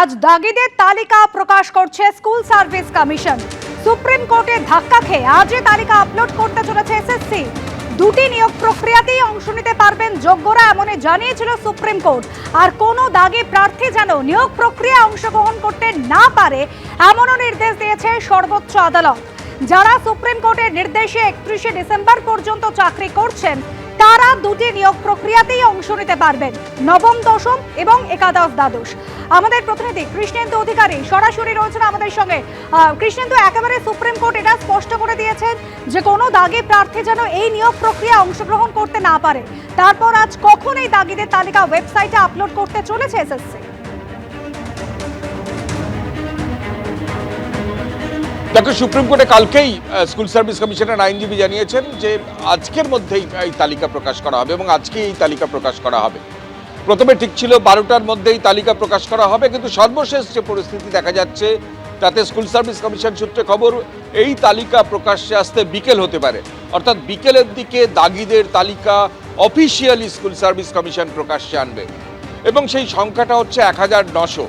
আজ দাগিদের তালিকা প্রকাশ করছে স্কুল সার্ভিস কমিশন। সুপ্রিম কোর্টে ধাক্কা খেয়ে আজই তালিকা আপলোড করতে চলেছে এসএসসি দুটি নিয়োগ প্রক্রিয়াতেই অংশ নিতে পারবেন যোগ্যরা এমনই জানিয়েছিল সুপ্রিম কোর্ট। আর কোনো দাগি প্রার্থী যেন নিয়োগ প্রক্রিয়া অংশগ্রহণ করতে না পারে, এমনও নির্দেশ দিয়েছে সর্বোচ্চ আদালত। যারা সুপ্রিম কোর্টের নির্দেশে একত্রিশে ডিসেম্বর পর্যন্ত চাকরি করছেন, তারা দুটি নিয়োগ প্রক্রিয়াতেই অংশ নিতে পারবেন, নবম, দশম এবং একাদশ দ্বাদশ। আমাদের প্রতিনিধি কৃষ্ণেন্দু অধিকারী সরাসরি রয়েছেন আমাদের সঙ্গে। কৃষ্ণেন্দু, একেবারে সুপ্রিম কোর্ট এটা স্পষ্ট করে দিয়েছেন যে কোনো দাগি প্রার্থী যেন এই নিয়োগ প্রক্রিয়া অংশগ্রহণ করতে না পারে। তারপর আজ কখন এই দাগিদের তালিকা ওয়েবসাইটে আপলোড করতে চলেছে এসএসসি? দেখো সুপ্রিম কোর্টে কালকেই স্কুল সার্ভিস কমিশনের আইনজীবী জানিয়েছেন যে আজকের মধ্যেই এই তালিকা প্রকাশ করা হবে এবং আজকেই এই তালিকা প্রকাশ করা হবে। প্রথমে ঠিক ছিল বারোটার মধ্যেই তালিকা প্রকাশ করা হবে, কিন্তু সর্বশেষ যে পরিস্থিতি দেখা যাচ্ছে, তাতে স্কুল সার্ভিস কমিশন সূত্রে খবর, এই তালিকা প্রকাশ্যে আসতে বিকেল হতে পারে। অর্থাৎ বিকেলের দিকে দাগিদের তালিকা অফিসিয়ালি স্কুল সার্ভিস কমিশন প্রকাশ্যে আনবে। এবং সেই সংখ্যাটা হচ্ছে এক হাজার নশো।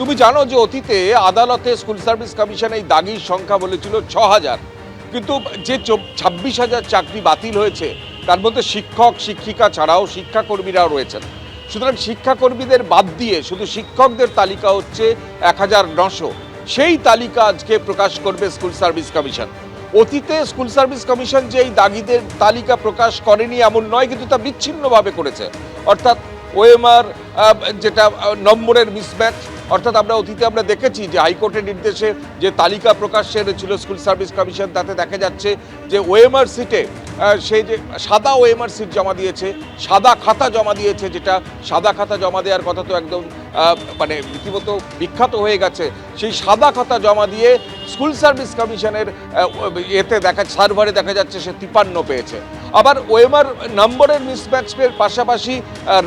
তুমি জানো যে অতীতে আদালতে স্কুল সার্ভিস কমিশন এই দাগির সংখ্যা বলেছিল ছ হাজার কিন্তু যে ছাব্বিশ হাজার চাকরি বাতিল হয়েছে, তার মধ্যে শিক্ষক, শিক্ষিকা ছাড়াও শিক্ষাকর্মীরাও রয়েছেন। সুতরাং শিক্ষাকর্মীদের বাদ দিয়ে শুধু শিক্ষকদের তালিকা হচ্ছে এক হাজার নশো। সেই তালিকা আজকে প্রকাশ করবে স্কুল সার্ভিস কমিশন অতীতে স্কুল সার্ভিস কমিশন যে এই দাগিদের তালিকা প্রকাশ করেনি এমন নয়, কিন্তু তা বিচ্ছিন্নভাবে করেছে। অর্থাৎ ওএমআর যেটা নম্বরের মিসম্যাচ অর্থাৎ আমরা অতীতে আমরা দেখেছি যে হাইকোর্টের নির্দেশে যে তালিকা প্রকাশ্যে এনেছিল স্কুল সার্ভিস কমিশন তাতে দেখা যাচ্ছে যে ওএমআর সিটে আহ, সে যে সাদা ওএমআর সিট জমা দিয়েছে সাদা খাতা জমা দিয়েছে যেটা সাদা খাতা জমা দেওয়ার কথা তো একদম মানে রীতিমতো বিখ্যাত হয়ে গেছে। সেই সাদা খাতা জমা দিয়ে স্কুল সার্ভিস কমিশনের এতে দেখা সার্ভারে দেখা যাচ্ছে সে তিপান্ন পেয়েছে। আবার ওএমআর নম্বরের মিসম্যাচের পাশাপাশি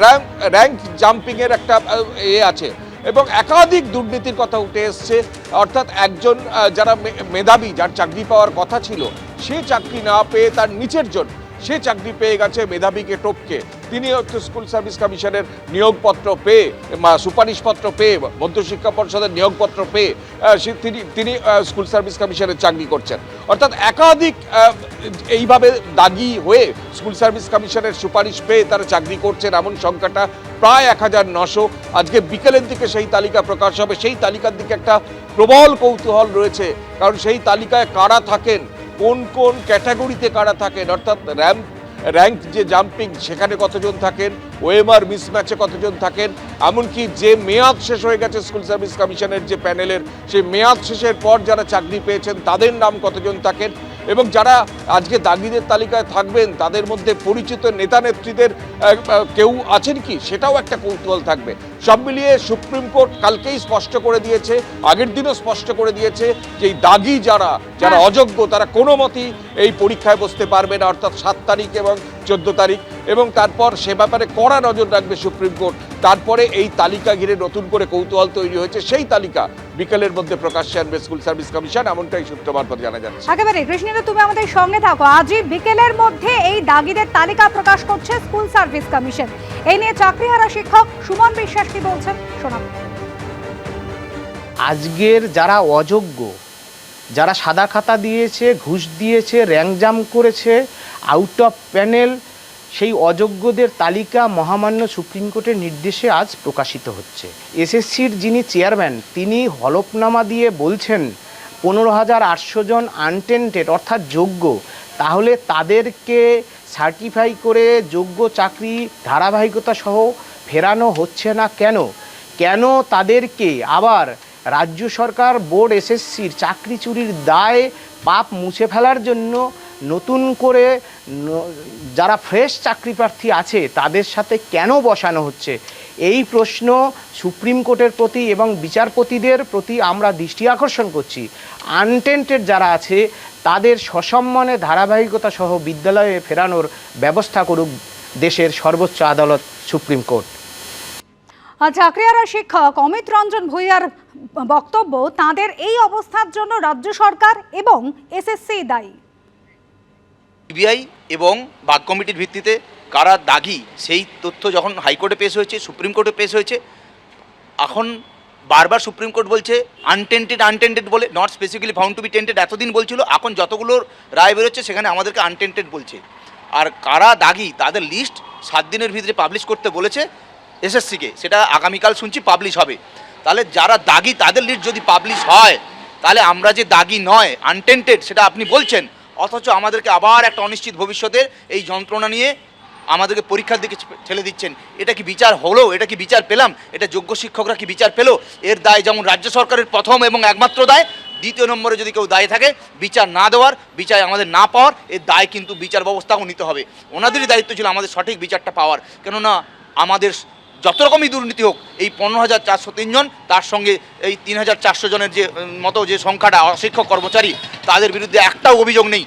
র্যাঙ্ক র্যাঙ্ক জাম্পিংয়ের একটা এ আছে। এবং একাধিক দুর্নীতির কথা উঠে এসছে। অর্থাৎ একজন যারা মেধাবী, যার চাকরি পাওয়ার কথা ছিল, সে চাকরি না পেয়ে তার নিচের জন সে চাকরি পেয়ে গেছে মেধাবীকে টপকে। তিনি হচ্ছে স্কুল সার্ভিস কমিশনের নিয়োগপত্র পেয়ে সুপারিশপত্র পেয়ে, মধ্যশিক্ষা পর্ষদের নিয়োগপত্র পেয়ে তিনি তিনি স্কুল সার্ভিস কমিশনের চাকরি করছেন। অর্থাৎ একাধিক এইভাবে দাগি হয়ে স্কুল সার্ভিস কমিশনের সুপারিশ পেয়ে তারা চাকরি করছেন এমন সংখ্যাটা প্রায় এক হাজার নশো। আজকে বিকেলের দিকে সেই তালিকা প্রকাশ হবে। সেই তালিকার দিকে একটা প্রবল কৌতূহল রয়েছে। কারণ সেই তালিকায় কারা থাকেন কোন কোন ক্যাটাগরিতে কারা থাকেন? অর্থাৎ র্যাম্প, র্যাঙ্ক যে জাম্পিং, সেখানে কতজন থাকেন? ওয়েমার মিসম্যাচে কতজন থাকেন? এমনকি যে মেয়াদ শেষ হয়ে গেছে স্কুল সার্ভিস কমিশনের যে প্যানেলের, সেই মেয়াদ শেষের পর যারা চাকরি পেয়েছেন, তাদের নাম কতজন থাকেন? এবং যারা আজকে দাগিদের তালিকায় থাকবেন তাদের মধ্যে পরিচিত নেতা নেত্রীদের কেউ আছেন কি? সেটাও একটা কৌতূহল থাকবে। সব মিলিয়ে সুপ্রিম কোর্ট কালকেই স্পষ্ট করে দিয়েছে আগের দিনও স্পষ্ট করে দিয়েছে যে এই দাগি যারা যারা হ্যাঁ। অযোগ্য তারা কোনো মতেই এই পরীক্ষায় বসতে পারবে না অর্থাৎ সাত তারিখ এবং চোদ্দ তারিখ। এবং তারপর সে ব্যাপারে কড়া নজর রাখবে সুপ্রিম কোর্ট। তারপরে এই তালিকা ঘিরে নতুন করে কৌতূহল তৈরি হয়েছে। সেই তালিকা বিকেলের মধ্যে প্রকাশ্যে আনবে স্কুল সার্ভিস কমিশন এমনটাই সূত্র মারফত জানা যাচ্ছে। একেবারে কৃষ্ণেন্দু তুমি আমাদের সঙ্গে থাকো। আজই বিকেলের মধ্যে এই দাগিদের তালিকা প্রকাশ করছে স্কুল সার্ভিস কমিশন। এই নিয়ে চাকরিহারা শিক্ষক সুমন বিশ্বাস কি বলছেন? শোনাবো। আজকের যারা অযোগ্য যারা সাদা খাতা দিয়েছে ঘুষ দিয়েছে র্যাংজাম করেছে আউট অফ প্যানেল সেই অযোগ্যদের তালিকা মহামান্য সুপ্রিম কোর্টের নির্দেশে আজ প্রকাশিত হচ্ছে। এসএসসির যিনি চেয়ারম্যান, তিনি হলফনামা দিয়ে বলছেন, পনেরো হাজার আটশো জন আনটেন্টেড অর্থাৎ যোগ্য, তাহলে তাদেরকে সার্টিফাই করে যোগ্য চাকরি ধারাবাহিকতা সহ ফেরানো হচ্ছে না কেন? কেন তাদেরকে আবার রাজ্য সরকার বোর্ড এসএসসির চাকরি চুরির দায় পাপ মুছে ফেলার জন্য নতুন করে যারা ফ্রেশ চাকরি প্রার্থী আছে, তাদের সাথে কেন বসানো হচ্ছে? এই প্রশ্ন সুপ্রিম কোর্টের প্রতি এবং বিচারপতিদের প্রতি আমরা দৃষ্টি আকর্ষণ করছি। আনটেন্টেড যারা আছে, তাদের সসম্মানে ধারাবাহিকতা সহ বিদ্যালয়ে ফেরানোর ব্যবস্থা করুক দেশের সর্বোচ্চ আদালত, সুপ্রিম কোর্ট। আর চাকরিহারা শিক্ষক অমিত রঞ্জন ভূঁইয়ার বক্তব্য, তাদের এই অবস্থার জন্য রাজ্য সরকার এবং এসএসসি দায়ী। সিবিআই এবং বাগ কমিটির ভিত্তিতে কারা দাগি, সেই তথ্য যখন হাইকোর্টে পেশ হয়েছে, সুপ্রিম কোর্টে পেশ হয়েছে, এখন বারবার সুপ্রিম কোর্ট বলছে আনটেন্টেড আনটেন্টেড বলে not specifically found to be tainted এতদিন বলছিল, এখন যতগুলো রায় বেরোচ্ছে, সেখানে আমাদেরকে আনটেন্টেড বলছে। আর কারা দাগি, তাদের লিস্ট সাত দিনের ভিতরে পাবলিশ করতে বলেছে এসএসসিকে, সেটা আগামীকাল শুনছি পাবলিশ হবে। তাহলে যারা দাগি, তাদের লিস্ট যদি পাবলিশ হয়, তাহলে আমরা যে দাগি নয় আনটেন্টেড সেটা আপনি বলছেন অথচ আমাদেরকে আবার একটা অনিশ্চিত ভবিষ্যতের এই যন্ত্রণা নিয়ে আমাদেরকে পরীক্ষার দিকে ঠেলে দিচ্ছেন। এটা কি বিচার হলো? এটা কি বিচার পেলাম? এটা যোগ্য শিক্ষকরা কি বিচার পেল? এর দায় যেমন রাজ্য সরকারের প্রথম এবং একমাত্র দায়, দ্বিতীয় নম্বরে যদি কেউ দায় থাকে, বিচার না দেওয়ার, বিচার আমাদের না পাওয়ার, এর দায় কিন্তু বিচার ব্যবস্থাও নিতে হবে। ওনাদেরই দায়িত্ব ছিল আমাদের সঠিক বিচারটা পাওয়ার। কেননা আমাদের যত রকমই দুর্নীতি হোক, এই পনেরো হাজার চারশো তিনজন, তার সঙ্গে এই তিন হাজার চারশো জনের যে মতো যে সংখ্যাটা অশিক্ষক কর্মচারী, তাদের বিরুদ্ধে একটাও অভিযোগ নেই।